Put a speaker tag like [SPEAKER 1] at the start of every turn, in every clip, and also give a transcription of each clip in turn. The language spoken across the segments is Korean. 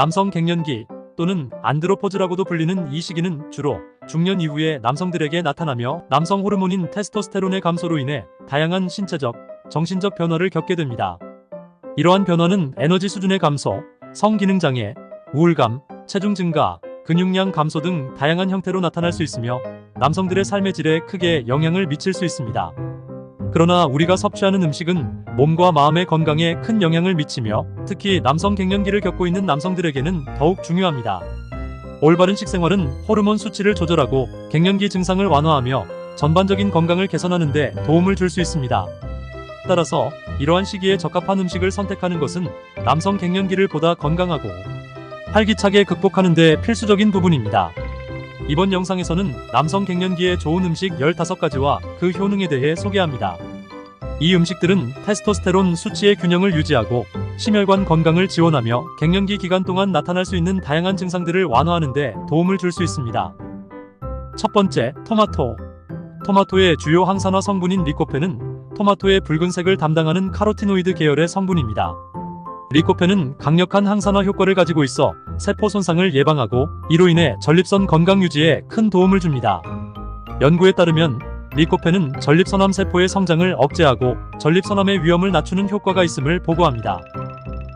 [SPEAKER 1] 남성 갱년기 또는 안드로포즈라고도 불리는 이 시기는 주로 중년 이후에 남성들에게 나타나며 남성 호르몬인 테스토스테론의 감소로 인해 다양한 신체적, 정신적 변화를 겪게 됩니다. 이러한 변화는 에너지 수준의 감소, 성기능 장애, 우울감, 체중 증가, 근육량 감소 등 다양한 형태로 나타날 수 있으며 남성들의 삶의 질에 크게 영향을 미칠 수 있습니다. 그러나 우리가 섭취하는 음식은 몸과 마음의 건강에 큰 영향을 미치며 특히 남성 갱년기를 겪고 있는 남성들에게는 더욱 중요합니다. 올바른 식생활은 호르몬 수치를 조절하고 갱년기 증상을 완화하며 전반적인 건강을 개선하는 데 도움을 줄 수 있습니다. 따라서 이러한 시기에 적합한 음식을 선택하는 것은 남성 갱년기를 보다 건강하고 활기차게 극복하는 데 필수적인 부분입니다. 이번 영상에서는 남성 갱년기에 좋은 음식 15가지와 그 효능에 대해 소개합니다. 이 음식들은 테스토스테론 수치의 균형을 유지하고 심혈관 건강을 지원하며 갱년기 기간 동안 나타날 수 있는 다양한 증상들을 완화하는 데 도움을 줄 수 있습니다. 첫 번째, 토마토. 토마토의 주요 항산화 성분인 리코펜은 토마토의 붉은색을 담당하는 카로티노이드 계열의 성분입니다. 리코펜은 강력한 항산화 효과를 가지고 있어 세포 손상을 예방하고 이로 인해 전립선 건강 유지에 큰 도움을 줍니다. 연구에 따르면 리코펜은 전립선암 세포의 성장을 억제하고 전립선암의 위험을 낮추는 효과가 있음을 보고합니다.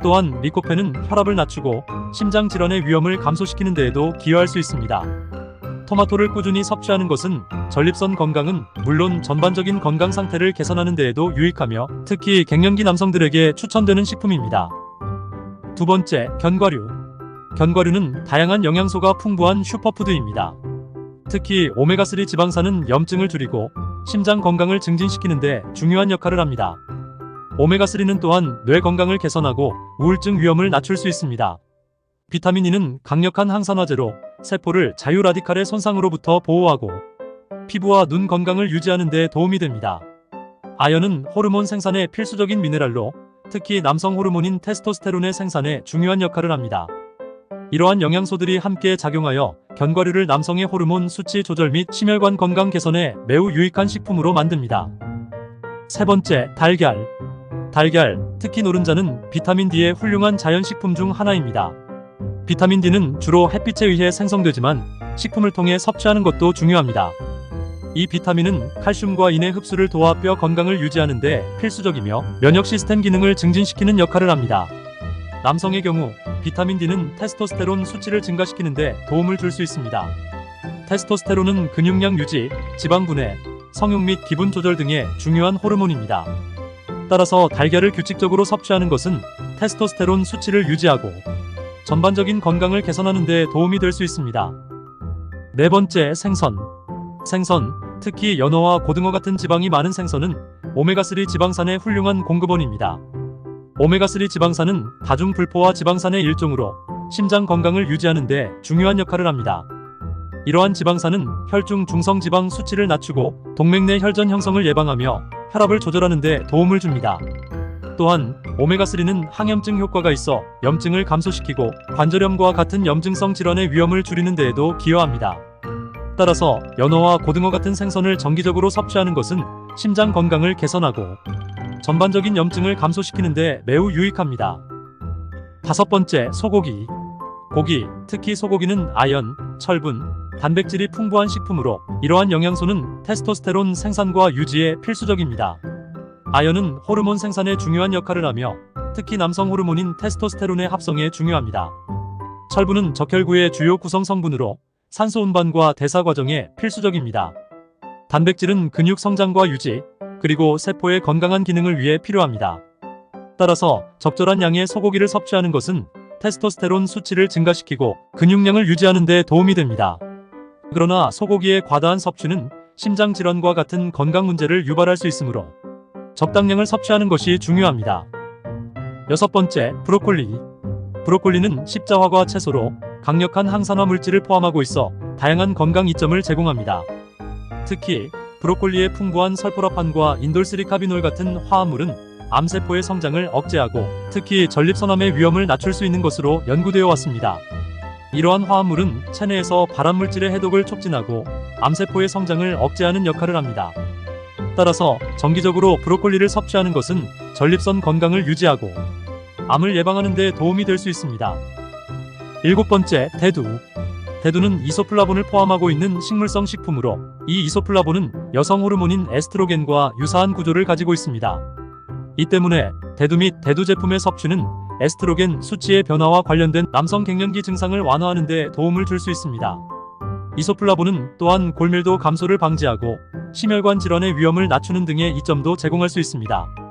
[SPEAKER 1] 또한 리코펜은 혈압을 낮추고 심장 질환의 위험을 감소시키는 데에도 기여할 수 있습니다. 토마토를 꾸준히 섭취하는 것은 전립선 건강은 물론 전반적인 건강 상태를 개선하는 데에도 유익하며 특히 갱년기 남성들에게 추천되는 식품입니다. 두 번째, 견과류. 견과류는 다양한 영양소가 풍부한 슈퍼푸드입니다. 특히 오메가3 지방산은 염증을 줄이고 심장 건강을 증진시키는데 중요한 역할을 합니다. 오메가3는 또한 뇌 건강을 개선하고 우울증 위험을 낮출 수 있습니다. 비타민 E는 강력한 항산화제로 세포를 자유라디칼의 손상으로부터 보호하고 피부와 눈 건강을 유지하는 데 도움이 됩니다. 아연은 호르몬 생산에 필수적인 미네랄로 특히 남성 호르몬인 테스토스테론의 생산에 중요한 역할을 합니다. 이러한 영양소들이 함께 작용하여 견과류를 남성의 호르몬 수치 조절 및 심혈관 건강 개선에 매우 유익한 식품으로 만듭니다. 세 번째, 달걀. 달걀, 특히 노른자는 비타민 D의 훌륭한 자연식품 중 하나입니다. 비타민 D는 주로 햇빛에 의해 생성되지만 식품을 통해 섭취하는 것도 중요합니다. 이 비타민은 칼슘과 인의 흡수를 도와 뼈 건강을 유지하는 데 필수적이며 면역 시스템 기능을 증진시키는 역할을 합니다. 남성의 경우 비타민 D는 테스토스테론 수치를 증가시키는 데 도움을 줄 수 있습니다. 테스토스테론은 근육량 유지, 지방 분해, 성욕 및 기분 조절 등의 중요한 호르몬입니다. 따라서 달걀을 규칙적으로 섭취하는 것은 테스토스테론 수치를 유지하고 전반적인 건강을 개선하는 데 도움이 될 수 있습니다. 네 번째, 생선. 생선, 특히 연어와 고등어 같은 지방이 많은 생선은 오메가3 지방산의 훌륭한 공급원입니다. 오메가3 지방산은 다중불포화 지방산의 일종으로 심장 건강을 유지하는 데 중요한 역할을 합니다. 이러한 지방산은 혈중 중성 지방 수치를 낮추고 동맥 내 혈전 형성을 예방하며 혈압을 조절하는 데 도움을 줍니다. 또한 오메가3는 항염증 효과가 있어 염증을 감소시키고 관절염과 같은 염증성 질환의 위험을 줄이는 데에도 기여합니다. 따라서 연어와 고등어 같은 생선을 정기적으로 섭취하는 것은 심장 건강을 개선하고 전반적인 염증을 감소시키는 데 매우 유익합니다. 다섯 번째, 소고기. 고기, 특히 소고기는 아연, 철분, 단백질이 풍부한 식품으로 이러한 영양소는 테스토스테론 생산과 유지에 필수적입니다. 아연은 호르몬 생산에 중요한 역할을 하며 특히 남성 호르몬인 테스토스테론의 합성에 중요합니다. 철분은 적혈구의 주요 구성 성분으로 산소 운반과 대사 과정에 필수적입니다. 단백질은 근육 성장과 유지, 그리고 세포의 건강한 기능을 위해 필요합니다. 따라서 적절한 양의 소고기를 섭취하는 것은 테스토스테론 수치를 증가시키고 근육량을 유지하는 데 도움이 됩니다. 그러나 소고기의 과다한 섭취는 심장 질환과 같은 건강 문제를 유발할 수 있으므로 적당량을 섭취하는 것이 중요합니다. 여섯 번째, 브로콜리. 브로콜리는 십자화과 채소로 강력한 항산화 물질을 포함하고 있어 다양한 건강 이점을 제공합니다. 특히 브로콜리의 풍부한 설포라판과 인돌시리카비놀 같은 화합물은 암세포의 성장을 억제하고 특히 전립선암의 위험을 낮출 수 있는 것으로 연구되어 왔습니다. 이러한 화합물은 체내에서 발암물질의 해독을 촉진하고 암세포의 성장을 억제하는 역할을 합니다. 따라서 정기적으로 브로콜리를 섭취하는 것은 전립선 건강을 유지하고 암을 예방하는 데 도움이 될 수 있습니다. 일곱 번째, 대두. 대두는 이소플라본을 포함하고 있는 식물성 식품으로 이 이소플라본은 여성 호르몬인 에스트로겐과 유사한 구조를 가지고 있습니다. 이 때문에 대두 및 대두 제품의 섭취는 에스트로겐 수치의 변화와 관련된 남성 갱년기 증상을 완화하는 데 도움을 줄 수 있습니다. 이소플라본은 또한 골밀도 감소를 방지하고 심혈관 질환의 위험을 낮추는 등의 이점도 제공할 수 있습니다.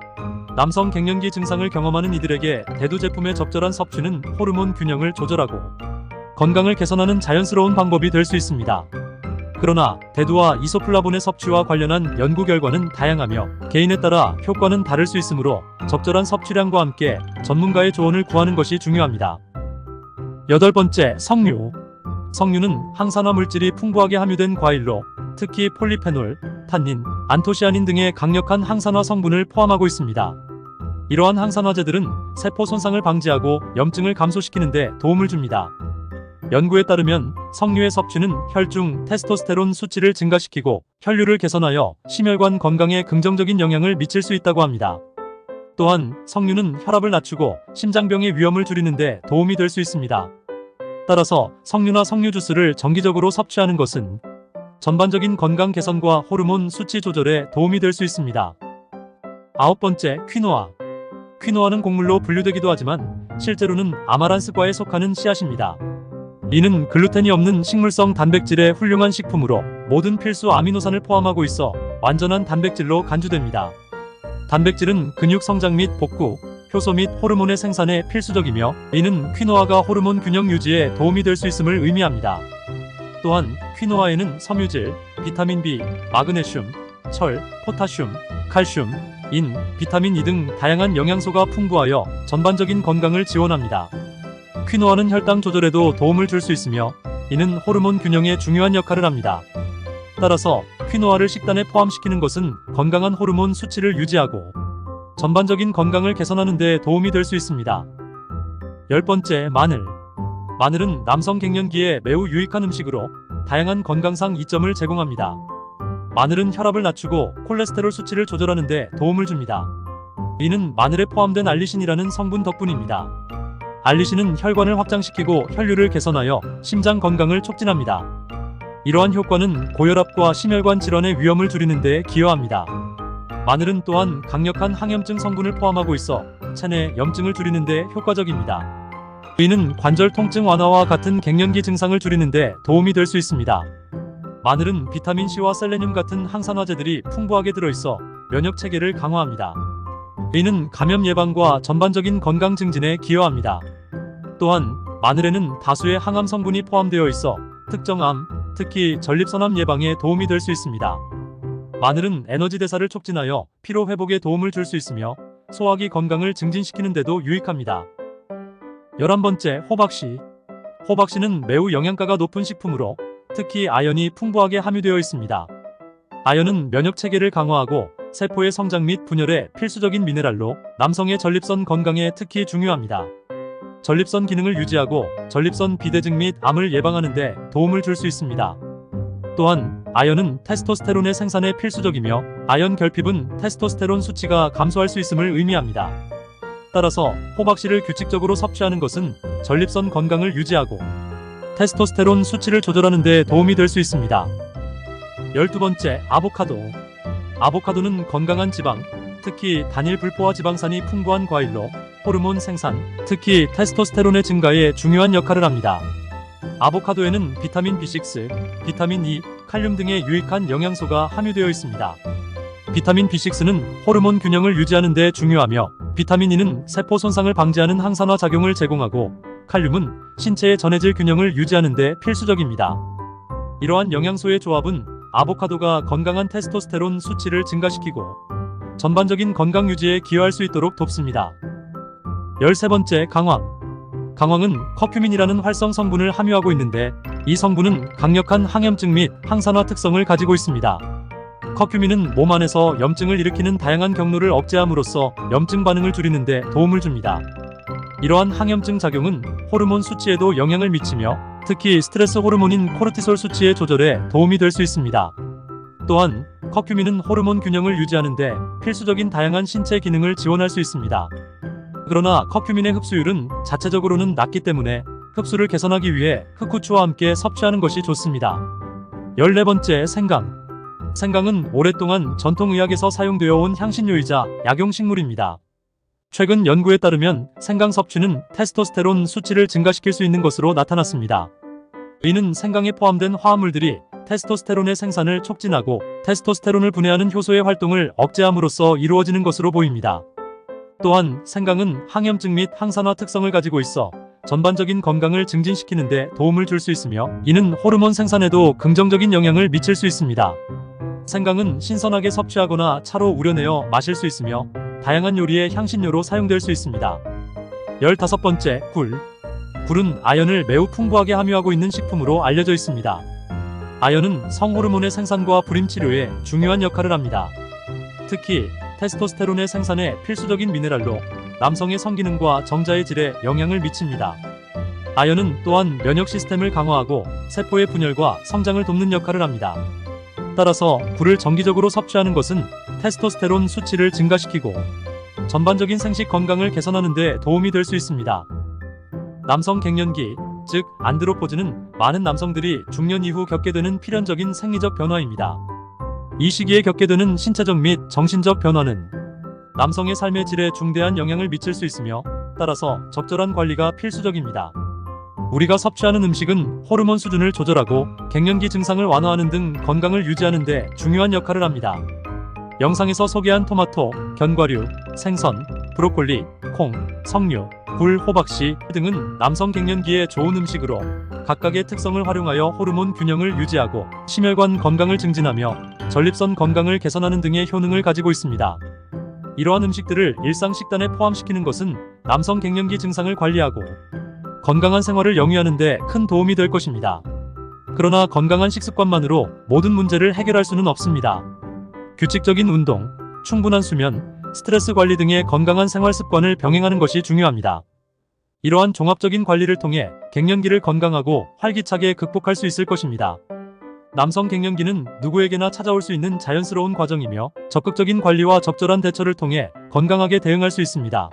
[SPEAKER 1] 남성 갱년기 증상을 경험하는 이들에게 대두 제품의 적절한 섭취는 호르몬 균형을 조절하고 건강을 개선하는 자연스러운 방법이 될 수 있습니다. 그러나 대두와 이소플라본의 섭취와 관련한 연구 결과는 다양하며 개인에 따라 효과는 다를 수 있으므로 적절한 섭취량과 함께 전문가의 조언을 구하는 것이 중요합니다. 여덟 번째, 석류. 석류는 항산화 물질이 풍부하게 함유된 과일로 특히 폴리페놀, 탄닌, 안토시아닌 등의 강력한 항산화 성분을 포함하고 있습니다. 이러한 항산화제들은 세포 손상을 방지하고 염증을 감소시키는 데 도움을 줍니다. 연구에 따르면 석류의 섭취는 혈중 테스토스테론 수치를 증가시키고 혈류를 개선하여 심혈관 건강에 긍정적인 영향을 미칠 수 있다고 합니다. 또한 석류는 혈압을 낮추고 심장병의 위험을 줄이는데 도움이 될 수 있습니다. 따라서 석류나 석류 주스를 정기적으로 섭취하는 것은 전반적인 건강 개선과 호르몬 수치 조절에 도움이 될 수 있습니다. 아홉 번째, 퀴노아. 퀴노아는 곡물로 분류되기도 하지만 실제로는 아마란스과에 속하는 씨앗입니다. 이는 글루텐이 없는 식물성 단백질의 훌륭한 식품으로 모든 필수 아미노산을 포함하고 있어 완전한 단백질로 간주됩니다. 단백질은 근육 성장 및 복구, 효소 및 호르몬의 생산에 필수적이며 이는 퀴노아가 호르몬 균형 유지에 도움이 될 수 있음을 의미합니다. 또한 퀴노아에는 섬유질, 비타민 B, 마그네슘, 철, 포타슘, 칼슘, 인, 비타민 E 등 다양한 영양소가 풍부하여 전반적인 건강을 지원합니다. 퀴노아는 혈당 조절에도 도움을 줄 수 있으며 이는 호르몬 균형에 중요한 역할을 합니다. 따라서 퀴노아를 식단에 포함시키는 것은 건강한 호르몬 수치를 유지하고 전반적인 건강을 개선하는 데 도움이 될 수 있습니다. 열 번째, 마늘. 마늘은 남성 갱년기에 매우 유익한 음식으로 다양한 건강상 이점을 제공합니다. 마늘은 혈압을 낮추고 콜레스테롤 수치를 조절하는 데 도움을 줍니다. 이는 마늘에 포함된 알리신이라는 성분 덕분입니다. 알리신은 혈관을 확장시키고 혈류를 개선하여 심장 건강을 촉진합니다. 이러한 효과는 고혈압과 심혈관 질환의 위험을 줄이는 데 기여합니다. 마늘은 또한 강력한 항염증 성분을 포함하고 있어 체내 염증을 줄이는 데 효과적입니다. 이는 관절 통증 완화와 같은 갱년기 증상을 줄이는 데 도움이 될 수 있습니다. 마늘은 비타민 C와 셀레늄 같은 항산화제들이 풍부하게 들어있어 면역 체계를 강화합니다. 이는 감염 예방과 전반적인 건강 증진에 기여합니다. 또한 마늘에는 다수의 항암 성분이 포함되어 있어 특정 암, 특히 전립선암 예방에 도움이 될 수 있습니다. 마늘은 에너지 대사를 촉진하여 피로 회복에 도움을 줄 수 있으며 소화기 건강을 증진시키는 데도 유익합니다. 11번째, 호박씨. 호박씨는 매우 영양가가 높은 식품으로 특히 아연이 풍부하게 함유되어 있습니다. 아연은 면역 체계를 강화하고 세포의 성장 및 분열에 필수적인 미네랄로 남성의 전립선 건강에 특히 중요합니다. 전립선 기능을 유지하고 전립선 비대증 및 암을 예방하는 데 도움을 줄 수 있습니다. 또한 아연은 테스토스테론의 생산에 필수적이며 아연 결핍은 테스토스테론 수치가 감소할 수 있음을 의미합니다. 따라서 호박씨를 규칙적으로 섭취하는 것은 전립선 건강을 유지하고 테스토스테론 수치를 조절하는 데 도움이 될 수 있습니다. 12번째, 아보카도. 아보카도는 건강한 지방, 특히 단일 불포화 지방산이 풍부한 과일로 호르몬 생산, 특히 테스토스테론의 증가에 중요한 역할을 합니다. 아보카도에는 비타민 B6, 비타민 E, 칼륨 등의 유익한 영양소가 함유되어 있습니다. 비타민 B6는 호르몬 균형을 유지하는 데 중요하며 비타민 E는 세포 손상을 방지하는 항산화 작용을 제공하고 칼륨은 신체의 전해질 균형을 유지하는 데 필수적입니다. 이러한 영양소의 조합은 아보카도가 건강한 테스토스테론 수치를 증가시키고 전반적인 건강 유지에 기여할 수 있도록 돕습니다. 13번째 강황. 강황은 커큐민이라는 활성 성분을 함유하고 있는데 이 성분은 강력한 항염증 및 항산화 특성을 가지고 있습니다. 커큐민은 몸 안에서 염증을 일으키는 다양한 경로를 억제함으로써 염증 반응을 줄이는 데 도움을 줍니다. 이러한 항염증 작용은 호르몬 수치에도 영향을 미치며 특히 스트레스 호르몬인 코르티솔 수치의 조절에 도움이 될 수 있습니다. 또한 커큐민은 호르몬 균형을 유지하는데 필수적인 다양한 신체 기능을 지원할 수 있습니다. 그러나 커큐민의 흡수율은 자체적으로는 낮기 때문에 흡수를 개선하기 위해 흑후추와 함께 섭취하는 것이 좋습니다. 14번째 생강. 생강은 오랫동안 전통의학에서 사용되어 온 향신료이자 약용식물입니다. 최근 연구에 따르면 생강 섭취는 테스토스테론 수치를 증가시킬 수 있는 것으로 나타났습니다. 이는 생강에 포함된 화합물들이 테스토스테론의 생산을 촉진하고 테스토스테론을 분해하는 효소의 활동을 억제함으로써 이루어지는 것으로 보입니다. 또한 생강은 항염증 및 항산화 특성을 가지고 있어 전반적인 건강을 증진시키는 데 도움을 줄 수 있으며 이는 호르몬 생산에도 긍정적인 영향을 미칠 수 있습니다. 생강은 신선하게 섭취하거나 차로 우려내어 마실 수 있으며 다양한 요리의 향신료로 사용될 수 있습니다. 15번째, 굴. 굴은 아연을 매우 풍부하게 함유하고 있는 식품으로 알려져 있습니다. 아연은 성호르몬의 생산과 불임 치료에 중요한 역할을 합니다. 특히 테스토스테론의 생산에 필수적인 미네랄로 남성의 성기능과 정자의 질에 영향을 미칩니다. 아연은 또한 면역 시스템을 강화하고 세포의 분열과 성장을 돕는 역할을 합니다. 따라서 굴을 정기적으로 섭취하는 것은 테스토스테론 수치를 증가시키고 전반적인 생식 건강을 개선하는 데 도움이 될 수 있습니다. 남성 갱년기, 즉 안드로포즈는 많은 남성들이 중년 이후 겪게 되는 필연적인 생리적 변화입니다. 이 시기에 겪게 되는 신체적 및 정신적 변화는 남성의 삶의 질에 중대한 영향을 미칠 수 있으며 따라서 적절한 관리가 필수적입니다. 우리가 섭취하는 음식은 호르몬 수준을 조절하고 갱년기 증상을 완화하는 등 건강을 유지하는 데 중요한 역할을 합니다. 영상에서 소개한 토마토, 견과류, 생선, 브로콜리, 콩, 석류, 굴, 호박씨 등은 남성 갱년기에 좋은 음식으로 각각의 특성을 활용하여 호르몬 균형을 유지하고 심혈관 건강을 증진하며 전립선 건강을 개선하는 등의 효능을 가지고 있습니다. 이러한 음식들을 일상 식단에 포함시키는 것은 남성 갱년기 증상을 관리하고 건강한 생활을 영위하는 데 큰 도움이 될 것입니다. 그러나 건강한 식습관만으로 모든 문제를 해결할 수는 없습니다. 규칙적인 운동, 충분한 수면, 스트레스 관리 등의 건강한 생활 습관을 병행하는 것이 중요합니다. 이러한 종합적인 관리를 통해 갱년기를 건강하고 활기차게 극복할 수 있을 것입니다. 남성 갱년기는 누구에게나 찾아올 수 있는 자연스러운 과정이며 적극적인 관리와 적절한 대처를 통해 건강하게 대응할 수 있습니다.